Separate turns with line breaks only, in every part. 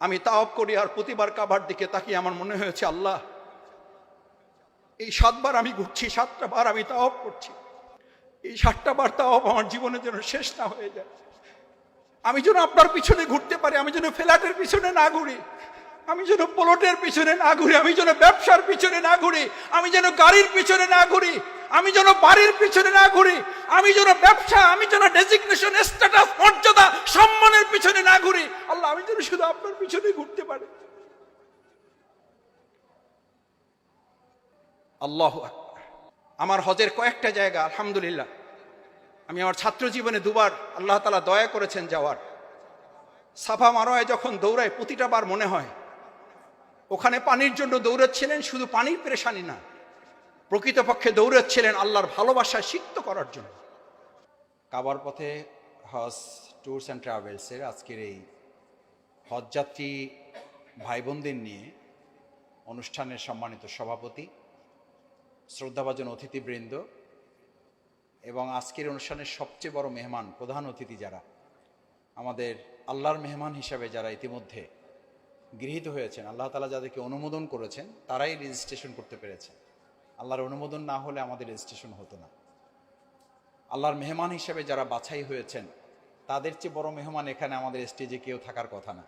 আমি তাওপ করি আর প্রতিবার কাবার দিকে তাকিয়ে আমার মনে হয়েছে, আল্লাহ, এই সাতবার আমি ঘুরছি, সাতটা বার আমি তাওপ করছি। এই সাতটা বার তাওপ আমার জীবনের জন্য শেষ না হয়ে যায়। আমি যেন আপনার পিছনে ঘুরতে পারি, আমি যেন ফ্ল্যাটের পিছনে না ঘুরি, আমি যেন প্লটের পিছনে না ঘুরি, আমি যেন ব্যবসার পিছনে না ঘুরি, আমি যেন গাড়ির পিছনে না ঘুরি আমি যেন বাড়ির পিছনে না ঘুরি, আমি যেন ব্যবসা, আমি যেন ডেজিগনেশন স্ট্যাটাস মর্যাদা, সম্মানের পিছনে না ঘুরি, আল্লাহ, আমি যেন শুধু আপনার পিছনে ঘুরতে পারি। আল্লাহ আমার হজের কয়েকটা জায়গা, আলহামদুলিল্লাহ। আমি আমার ছাত্র জীবনে দুবার আল্লাহ তালা দয়া করেছেন যাওয়ার। সাফা মারোয় যখন দৌড়ায়, প্রতিটা বার মনে হয়, ওখানে পানির জন্য দৌড়াচ্ছিলেন, শুধু পানির পেরেশানি না প্রকৃতপক্ষে দৌড়াচ্ছিলেন আল্লাহর ভালোবাসা সিক্ত করার জন্য। কাবার পথে হজ, ট্যুরস অ্যান্ড ট্রাভেলসের আজকের এই হজযাত্রী ভাই বোনদের নিয়ে অনুষ্ঠানের সম্মানিত সভাপতি, শ্রদ্ধাভাজন অতিথিবৃন্দ এবং আজকের অনুষ্ঠানের সবচেয়ে বড় মেহমান প্রধান অতিথি যারা, আমাদের আল্লাহর মেহমান হিসাবে যারা ইতিমধ্যে গৃহীত হয়েছেন, আল্লাহ তালা যাদেরকে অনুমোদন করেছেন, তারাই রেজিস্ট্রেশন করতে পেরেছেন। আল্লাহর অনুমোদন না হলে আমাদের রেজিস্ট্রেশন হতো না। আল্লাহর মেহমান হিসেবে যারা বাছাই হয়েছেন, তাদের চেয়ে বড় মেহমান এখানে আমাদের স্টেজে কেউ থাকার কথা না।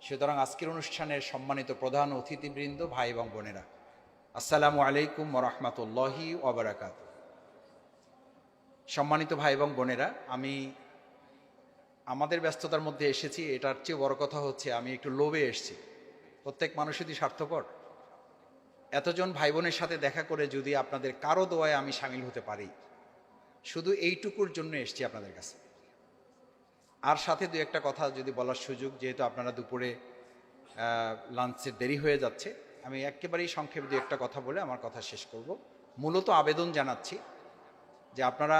সুতরাং আজকের অনুষ্ঠানের সম্মানিত প্রধান অতিথিবৃন্দ ভাই এবং বোনেরা, আসসালামু আলাইকুম রহমতুল্লাহি ওবরাকাত সম্মানিত ভাই এবং বোনেরা, আমি আমাদের ব্যস্ততার মধ্যে এসেছি, এটার চেয়ে বড় কথা হচ্ছে আমি একটু লোভে এসেছি। প্রত্যেক মানুষেরই স্বার্থপর। এতজন ভাই বোনের সাথে দেখা করে যদি আপনাদের কারও দোয়ায় আমি সামিল হতে পারি, শুধু এইটুকুর জন্য এসছি আপনাদের কাছে। আর সাথে দু একটা কথা যদি বলার সুযোগ, যেহেতু আপনারা দুপুরে লাঞ্চের দেরি হয়ে যাচ্ছে, আমি একেবারেই সংক্ষেপে দু একটা কথা বলে আমার কথা শেষ করব। মূলত আবেদন জানাচ্ছি যে আপনারা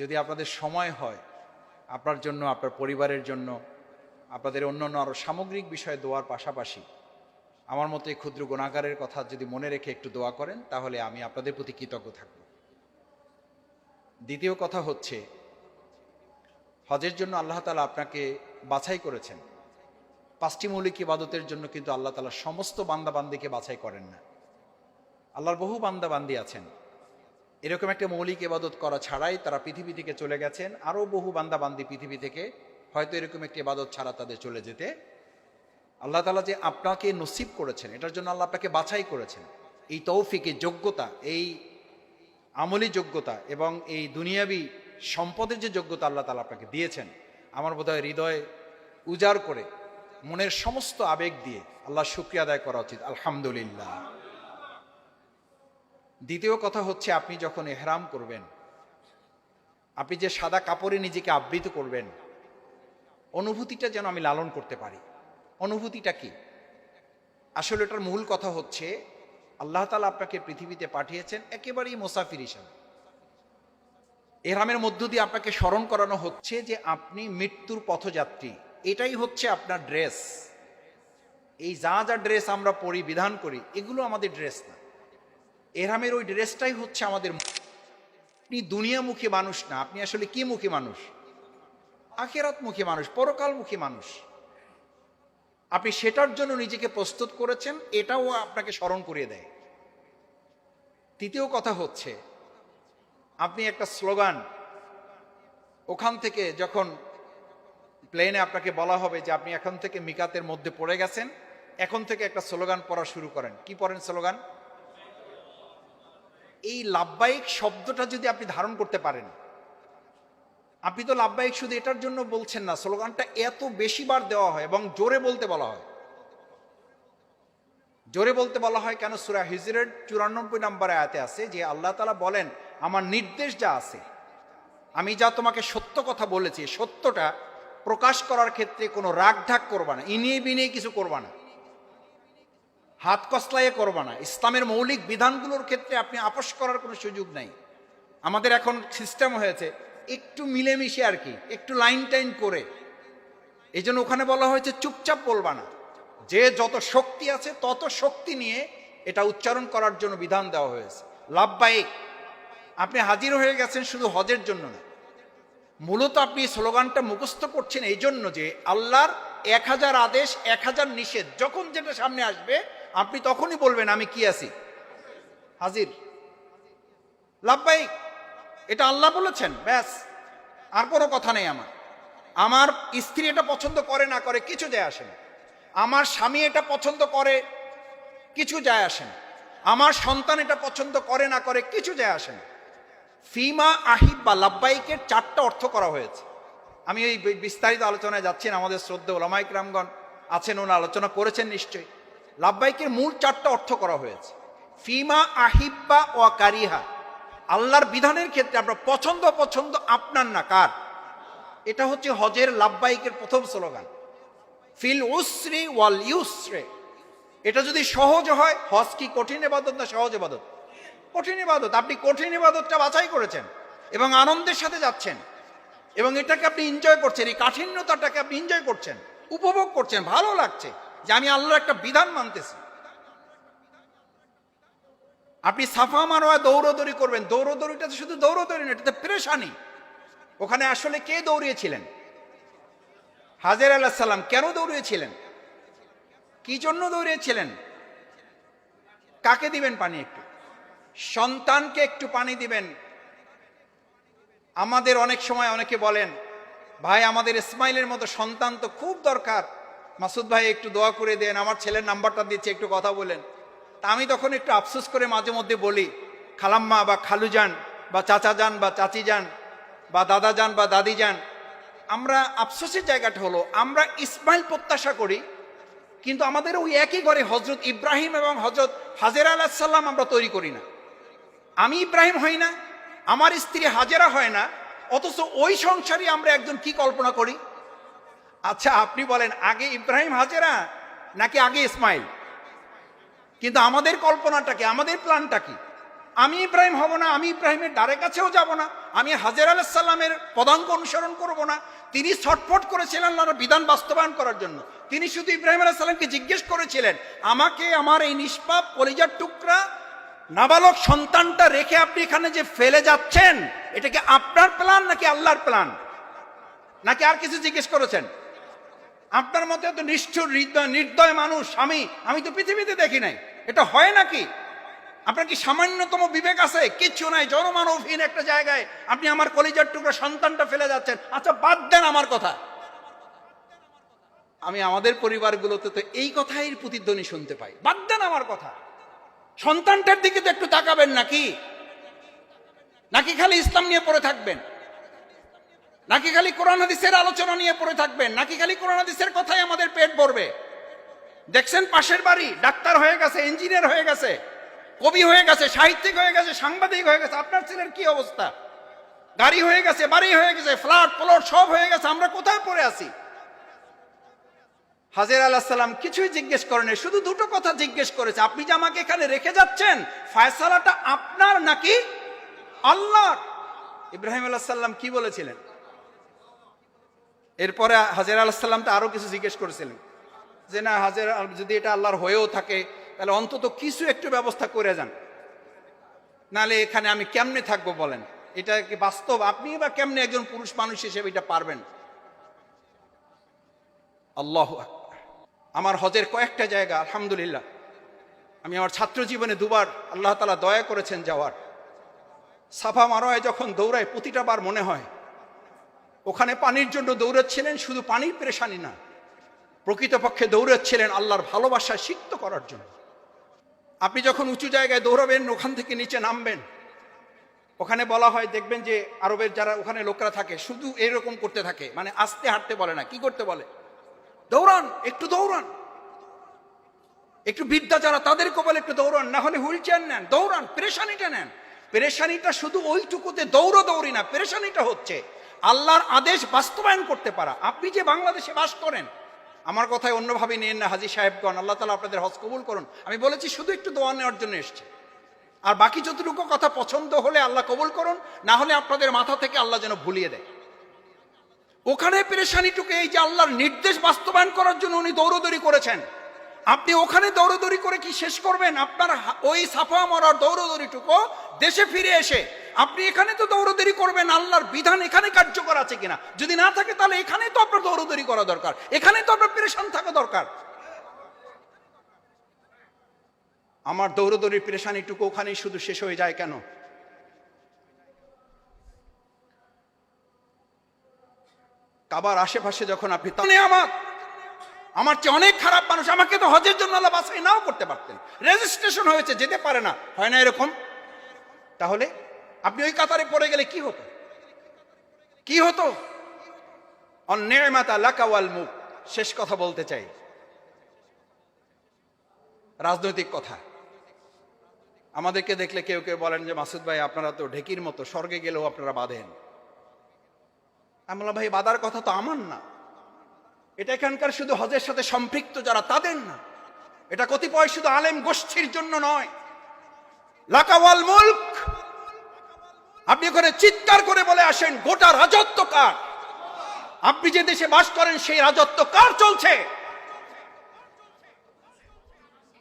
যদি আপনাদের সময় হয়, আপনার জন্য, আপনার পরিবারের জন্য, আপনাদের অন্যান্য আরও সামগ্রিক বিষয়ে দোয়ার পাশাপাশি আমার মতো এই ক্ষুদ্র গুণাগারের কথা যদি মনে রেখে একটু দোয়া করেন, তাহলে আমি আপনাদের প্রতি কৃতজ্ঞ থাকব। দ্বিতীয় কথা হচ্ছে, হজের জন্য আল্লাহ তালা আপনাকে বাছাই করেছেন। পাঁচটি মৌলিক ইবাদতের জন্য কিন্তু আল্লাহ তালা সমস্ত বান্দাবান্দিকে বাছাই করেন না। আল্লাহর বহু বান্দাবান্দি আছেন। এরকম একটা মৌলিক ইবাদত করা ছাড়াই তারা পৃথিবী থেকে চলে গেছেন, আরও বহু বান্দাবান্দি পৃথিবী থেকে হয়তো এরকম একটি ইবাদত ছাড়া তাদের চলে যেতে আল্লাহ তালা যে আপনাকে নসিব করেছেন, এটার জন্য আল্লাহ আপনাকে বাছাই করেছেন। এই তৌফিকে যোগ্যতা, এই আমলি যোগ্যতা এবং এই দুনিয়াবি সম্পদের যে যোগ্যতা আল্লাহ তালা আপনাকে দিয়েছেন, আমার বোধহয় হৃদয় উজাড় করে, মনের সমস্ত আবেগ দিয়ে আল্লাহ শুক্রিয়া আদায় করা উচিত। আলহামদুলিল্লাহ। দ্বিতীয় কথা হচ্ছে, আপনি যখন এহরাম করবেন, আপনি যে সাদা কাপড়ে নিজেকে আবৃত করবেন, অনুভূতিটা যেন আমি লালন করতে পারি। অনুভূতিটা কি? আসলে এটার মূল কথা হচ্ছে, আল্লাহ তালা আপনাকে পৃথিবীতে পাঠিয়েছেন একেবারেই মোসাফির হিসাবে। এহরামের মধ্য দিয়ে আপনাকে স্মরণ করানো হচ্ছে যে আপনি মৃত্যুর পথযাত্রী। এটাই হচ্ছে আপনার ড্রেস। এই যা যা ড্রেস আমরা পরি, বিধান করি, এগুলো আমাদের ড্রেস না। এহরামের ওই ড্রেসটাই হচ্ছে আমাদের আপনি দুনিয়ামুখী মানুষ না, আপনি আসলে কি মুখী মানুষ? আখেরাতমুখী মানুষ, পরকালমুখী মানুষ। আপনি সেটার জন্য নিজেকে প্রস্তুত করেছেন, এটাও আপনাকে স্মরণ করিয়ে দেয়। তৃতীয় কথা হচ্ছে, আপনি একটা স্লোগান, ওখান থেকে যখন প্লেনে আপনাকে বলা হবে যে আপনি এখন থেকে মিকাতের মধ্যে পড়ে গেছেন, এখন থেকে একটা স্লোগান পড়া শুরু করেন। কি পড়েন স্লোগান? এই লাভবাহিক শব্দটা যদি আপনি ধারণ করতে পারেন আপনি তো লাভবাহিক, শুধু এটার জন্য বলছেন না, স্লোগানটা এত বেশি বার দেওয়া হয় এবং জোরে বলতে বলা হয়। জোরে বলতে বলা হয় কেন? সুরা হিজরের চুরানব্বই নম্বরে আয়াতে আছে যে আল্লাহ তালা বলেন, আমার নির্দেশ যা আছে, আমি যা তোমাকে সত্য কথা বলেছি সত্যটা প্রকাশ করার ক্ষেত্রে কোনো রাগ ঢাক করবা না, ইনিয়ে বিনিয়ে কিছু করবা না। হাত কসলাইয়ে করবা না। ইসলামের মৌলিক বিধানগুলোর ক্ষেত্রে আপনি আপোষ করার কোনো সুযোগ নাই। আমাদের এখন সিস্টেম হয়েছে একটু মিলেমিশে আর কি, একটু লাইন টাইন করে। এই জন্য ওখানে বলা হয়েছে, চুপচাপ বলবা না। যে যত শক্তি আছে, তত শক্তি নিয়ে এটা উচ্চারণ করার জন্য বিধান দেওয়া হয়েছে। লাভবাহিক। আপনি হাজির হয়ে গেছেন শুধু হজের জন্য না। মূলত আপনি স্লোগানটা মুখস্থ করছেন এই জন্য যে আল্লাহর এক হাজার আদেশ, এক হাজার নিষেধ, যখন যেটা সামনে আসবে, আপনি তখনই বলবেন, আমি কি আছি? হাজির। লাভবাই এটা আল্লাহ বলেছেন, ব্যাস। আর কোনো কথা নেই আমার। আমার স্ত্রী এটা পছন্দ করে না করে কিছু যায় আসে না। আমার স্বামী এটা পছন্দ করে, কিছু যায় আসে না। আমার সন্তান এটা পছন্দ করে না করে, কিছু যায় আসে না। ফিমা আহিব বা লাব্বাইকের চারটা অর্থ করা হয়েছে। আমি বি- বিস্তারিত আলোচনায় যাচ্ছি না, আমাদের শ্রদ্ধা ওলামাইক রামগণ আছেন ওনা আলোচনা করেছেন নিশ্চয়ই। লাব্বাইকের মূল চারটা অর্থ করা হয়েছে। ফিমা আহিব্বা ও কারিহা। আল্লাহর বিধানের ক্ষেত্রে আমরা পছন্দ পছন্দ আপনার না কার? এটা হচ্ছে হজের লাভবাহিকের প্রথম স্লোগান। ফিল উসরি ওয়াল ইউসরে। এটা যদি সহজ হয়, হজ কি কঠিন এবাদত না সহজ এবাদত কঠিন ইবাদত। আপনি কঠিন ইবাদতটা বাছাই করেছেন এবং আনন্দের সাথে যাচ্ছেন এবং এটাকে আপনি এনজয় করছেন, এই কাঠিন্যতাটাকে আপনি এনজয় করছেন, উপভোগ করছেন, ভালো লাগছে যে আমি আল্লাহর একটা বিধান মানতেছি। আপনি সাফা মারোয়া দৌড়দৌড়ি করবেন। দৌড়দৌড়িটা তো শুধু দৌড়দৌড়ি না, এটাতে প্রেশানি। ওখানে আসলে কে দৌড়িয়েছিলেন? হাজের আল্লাহ সাল্লাম কেন দৌড়িয়েছিলেন? কি জন্য দৌড়িয়েছিলেন? কাকে দিবেন পানি একটু? সন্তানকে একটু পানি দিবেন। আমাদের অনেক সময় অনেকে বলেন, ভাই, আমাদের ইসমাইলের মতো সন্তান তো খুব দরকার। মাসুদ ভাই, একটু দোয়া করে দেন, আমার ছেলের নাম্বারটা দিচ্ছে, একটু কথা বলেন। তা আমি তখন একটু আফসোস করে মাঝে মধ্যে বলি, খালাম্মা বা খালু যান বা চাচা যান বা চাচি যান বা দাদা যান বা দাদি যান আমরা আফসোসের জায়গাটা হলো, আমরা ইসমাইল প্রত্যাশা করি, কিন্তু আমাদের ওই একই ঘরে হজরত ইব্রাহিম এবং হজরত হাজের আলাহ সাল্লাম আমরা তৈরি করি না। আমি ইব্রাহিম হই না, আমার স্ত্রী হাজেরা হয় না, অথচ ওই সংসারই আমরা একজন কি কল্পনা করি? আচ্ছা আপনি বলেন, আগে ইব্রাহিম হাজেরা নাকি আগে ইসমাইল? কিন্তু আমাদের কল্পনাটা কি? আমাদের প্ল্যানটা কি? আমি ইব্রাহিম হব না, আমি ইব্রাহিমের দ্বারে কাছেও যাব না, আমি হাজের আলাহিসাল্লামের পদাঙ্ক অনুসরণ করব না। তিনি ছটফট করেছিলেন আল্লাহর বিধান বাস্তবায়ন করার জন্য। তিনি শুধু ইব্রাহিম আলাহিসাল্লামকে জিজ্ঞেস করেছিলেন, আমাকে আমার এই নিষ্পাপ কলিজার টুকরা, নাবালক সন্তানটা রেখে আপনি এখানে যে ফেলে যাচ্ছেন, এটা কি আপনার প্ল্যান নাকি আল্লাহর প্ল্যান নাকি আর কিছু জিজ্ঞেস করেছেন? আপনার মতো এত নিষ্ঠুর নির্দয় মানুষ, আমি আমি তো পৃথিবীতে দেখি নাই। এটা হয় নাকি? আপনার কি সামান্যতম বিবেক আছে? কিচ্ছু নাই জনমানবহীন একটা জায়গায় আপনি আমার কলিজার টুকরা সন্তানটা ফেলে যাচ্ছেন। আচ্ছা বাদ দেন আমার কথা। আমি আমাদের পরিবারগুলোতে তো এই কথাই প্রতিধ্বনি শুনতে পাই। বাদ দেন আমার কথা। সন্তানটার দিকে তো একটু তাকাবেন নাকি? নাকি খালি ইসলাম নিয়ে পড়ে থাকবেন? নাকি খালি কোরআন হাদিসের আলোচনা নিয়ে পড়ে থাকবেন? নাকি খালি কোরআন হাদিসের কথাই আমাদের পেট ভরবে? দেখছেন পাশের বাড়ি? ডাক্তার হয়ে গেছে, ইঞ্জিনিয়ার হয়ে গেছে, কবি হয়ে গেছে, সাহিত্যিক হয়ে গেছে, সাংবাদিক হয়ে গেছে। আপনার ছেলের কি অবস্থা? গাড়ি হয়ে গেছে, বাড়ি হয়ে গেছে, ফ্ল্যাট, প্লট সব হয়ে গেছে, আমরা কোথায় পড়ে আছি? হাজির আল্লাহ সাল্লাম কিছুই জিজ্ঞেস করেনি, শুধু দুটো কথা জিজ্ঞেস করেছে। আপনি যে আমাকে এখানে রেখে যাচ্ছেন, ফায়সালাটা আপনার নাকি আল্লাহর? ইব্রাহিম আল্লাহ সাল্লাম কি বলেছিলেন? এরপরে হাজির আল্লাহ সাল্লাম তো আরও কিছু জিজ্ঞেস করেছিলেন। যে না হাজির যদি এটা আল্লাহর হয়েও থাকে, তাহলে অন্তত কিছু একটু ব্যবস্থা করে যান। নালে এখানে আমি কেমনে থাকব বলেন? এটা কি বাস্তব? আপনি বা কেমনে একজন পুরুষ মানুষ হিসেবে এটা পারবেন? আল্লাহ আমার হজের কয়েকটা জায়গা, আলহামদুলিল্লাহ। আমি আমার ছাত্র জীবনে দুবার আল্লাহ তালা দয়া করেছেন যাওয়ার। সাফা মারোয় যখন দৌড়ায়, প্রতিটা বার মনে হয়, ওখানে পানির জন্য দৌড়াচ্ছিলেন, শুধু পানির পেরেশানি না প্রকৃতপক্ষে দৌড়াচ্ছিলেন আল্লাহর ভালোবাসা সিক্ত করার জন্য। আপনি যখন উঁচু জায়গায় দৌড়াবেন, ওখান থেকে নিচে নামবেন, ওখানে বলা হয়, দেখবেন যে আরবের যারা ওখানে লোকরা থাকে, শুধু এরকম করতে থাকে মানে আস্তে হাঁটতে বলে না, কি করতে বলে? দৌড়ান, একটু দৌড়ান। একটু বিদ্যা যারা তাদের কপালে একটু দৌড়ান, না হলে হুইল চেয়ার নেন, দৌড়ান, পেরেশানিটা নেন। পেরেশানিটা শুধু ওইটুকুতে দৌড়ো দৌড়ি না, পেরেশানিটা হচ্ছে আল্লাহর আদেশ বাস্তবায়ন করতে পারা। আপনি যে বাংলাদেশে বাস করেন আমার কথায় অন্যভাবে নিন না, হাজি সাহেবগণ, আল্লাহ তালা আপনাদের হজ কবুল করুন। আমি বলেছি, শুধু একটু দোয়া নেওয়ার জন্য এসছে। আর বাকি যতটুকু কথা পছন্দ হলে আল্লাহ কবুল করুন, না হলে আপনাদের মাথা থেকে আল্লাহ যেন ভুলিয়ে দেয়। ওখানে পেরেশানিটুকু এই যে আল্লাহর নির্দেশ বাস্তবায়ন করার জন্য উনি দৌড়দৌড়ি করেছেন। আপনি ওখানে দৌড়দৌড়ি করে কি শেষ করবেন? আপনার ওই সাফা মরার দৌড়দৌড়িটুকু দেশে ফিরে এসে আপনি এখানে তো দৌড়দৌড়ি করবেন, আল্লাহর বিধান এখানে কার্যকর আছে কিনা? যদি না থাকে, তাহলে এখানে তো আপনার দৌড়দৌড়ি করা দরকার। এখানে তো আপনার পেরেশান থাকা দরকার। আমার দৌড়দৌড়ির পেরেশানিটুকু ওখানেই শুধু শেষ হয়ে যায় কেন? কাবার আশেপাশে যখন আপনি আমার আমার চেয়ে অনেক খারাপ মানুষ, আমাকে তো হজের জন্য আল্লাহ বাছাই নাও করতে পারতেন। রেজিস্ট্রেশন হয়েছে, যেতে পারে না। হয় না এরকম? তাহলে আপনি ওই কাতারে পড়ে গেলে কি হতো? কি হতো? অন্যেমাতা লাকাওয়াল মুখ। শেষ কথা বলতে চাই। রাজনৈতিক কথা। আমাদেরকে দেখলে কেউ কেউ বলেন যে, মাসুদ ভাই, আপনারা তো ঢেকির মতো, স্বর্গে গেলেও আপনারা বাঁধেন। আমি বললাম ভাই, বাঁধার কথা তো আমার না। এটা এখানকার শুধু হজের সাথে সম্পৃক্ত যারা, তাদের না। এটা কতিপয় শুধু আলেম গোষ্ঠীর জন্য নয়। লাকাওয়াল মুল্ক আপনি ওখানে চিৎকার করে বলে আসেন, গোটা রাজত্ব কার? আপনি যে দেশে বাস করেন, সেই রাজত্ব কার চলছে?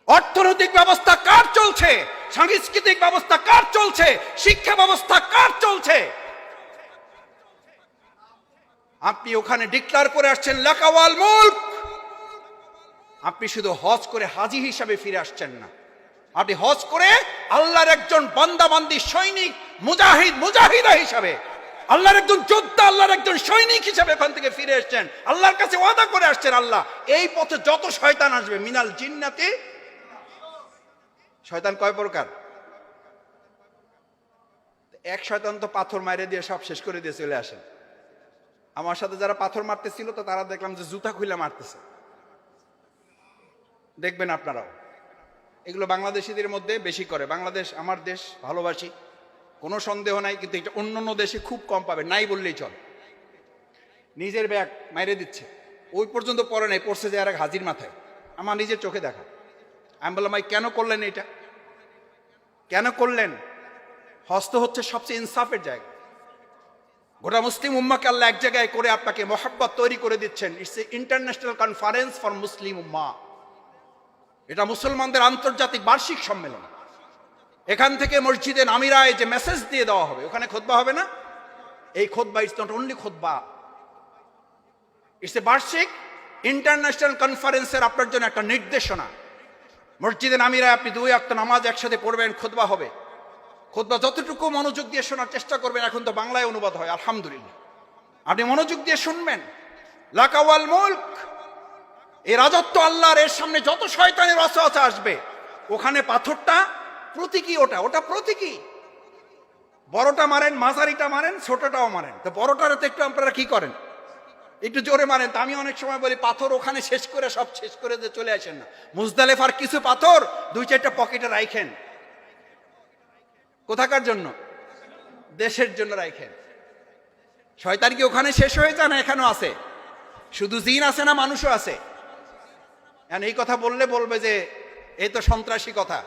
অর্থনৈতিক ব্যবস্থা কার চলছে? সাংস্কৃতিক ব্যবস্থা কার চলছে? শিক্ষা ব্যবস্থা কার চলছে? আপনি ওখানে ডিক্লার করে আসছেন, লাকাওয়াল মুল্ক! আপনি শুধু হজ করে হাজি হিসাবে ফিরে আসছেন না। আপনি হজ করে আল্লাহর একজন বান্দাবান্দি সৈনিক মুজাহিদ, মুজাহিদা হিসাবে। আল্লাহর একজন যোদ্ধা, আল্লাহর একজন সৈনিক হিসাবে এখান থেকে ফিরে এসছেন। আল্লাহর কাছে ওয়াদা করে আসছেন আল্লাহ, এই পথে যত শয়তান আসবে, মিনাল জিন্নাতে। শয়তান কয় প্রকার? এক শয়তান তো পাথর মাইরে দিয়ে সব শেষ করে দিয়ে চলে আসেন আমার সাথে যারা পাথর মারতেছিল তো তারা দেখলাম যে জুতা খুলে মারতেছে। দেখবেন আপনারাও। এগুলো বাংলাদেশিদের মধ্যে বেশি করে। বাংলাদেশ, আমার দেশ, ভালোবাসি। কোনো সন্দেহ নাই, কিন্তু এটা অন্য অন্য দেশে খুব কম পাবে, নাই বললেই চল। নিজের ব্যাগ মাইরে দিচ্ছে। ওই পর্যন্ত পরে নাই, পড়ছে যে আর এক হাজির মাথায়। আমার নিজের চোখে দেখা। আমি বললাম, ভাই, কেন করলেন এটা? কেন করলেন? হস্ত হচ্ছে সবচেয়ে ইনসাফের জায়গা। গোটা মুসলিম উম্মাকে আল্লাহ এক জায়গায় করে আপনাকে মহাব্বত তৈরি করে দিচ্ছেন। It's a international conference for Muslim উম্মা এটা মুসলমানদের আন্তর্জাতিক বার্ষিক সম্মেলন। এখান থেকে মসজিদে নামিরায় যে মেসেজ দিয়ে দেওয়া হবে, ওখানে খোদবা হবে না? এই খোদবা ইটস নট অনলি খোদবা ইটস এ বার্ষিক ইন্টারন্যাশনাল কনফারেন্সের আপনার জন্য একটা নির্দেশনা। মসজিদে নামিরায় আপনি দুই একটা নামাজ একসাথে পড়বেন খোদবা হবে। খোদবা যতটুকু মনোযোগ দিয়ে শোনার চেষ্টা করবেন, এখন তো বাংলায় অনুবাদ হয়, আলহামদুলিল্লাহ। আপনি মনোযোগ দিয়ে শুনবেন। লাকাওয়াল মুল্ক, এই রাজত্ব আল্লাহর, এর সামনে যত শয়তানের অসহসা আসবে, ওখানে পাথরটা প্রতীকী ওটা ওটা প্রতীকী। বড়টা মারেন, মাঝারিটা মারেন, ছোটটাও মারেন। তো বড়টারে তো একটু আপনারা কি করেন? একটু জোরে মারেন। তা আমি অনেক সময় বলি, পাথর ওখানে শেষ করে, সব শেষ করে যে চলে আসেন না। মুজদালেফার কিছু পাথর দুই চারটা পকেটে রাইখেন। কোথাকার জন্য? দেশের জন্য রাইখেন। শয়তান কি ওখানে শেষ হয়ে যায় না এখানেও আছে? শুধু জিন আছে না মানুষও আছে? এই কথা বললে বলবে যে এই তো সন্ত্রাসী কথা।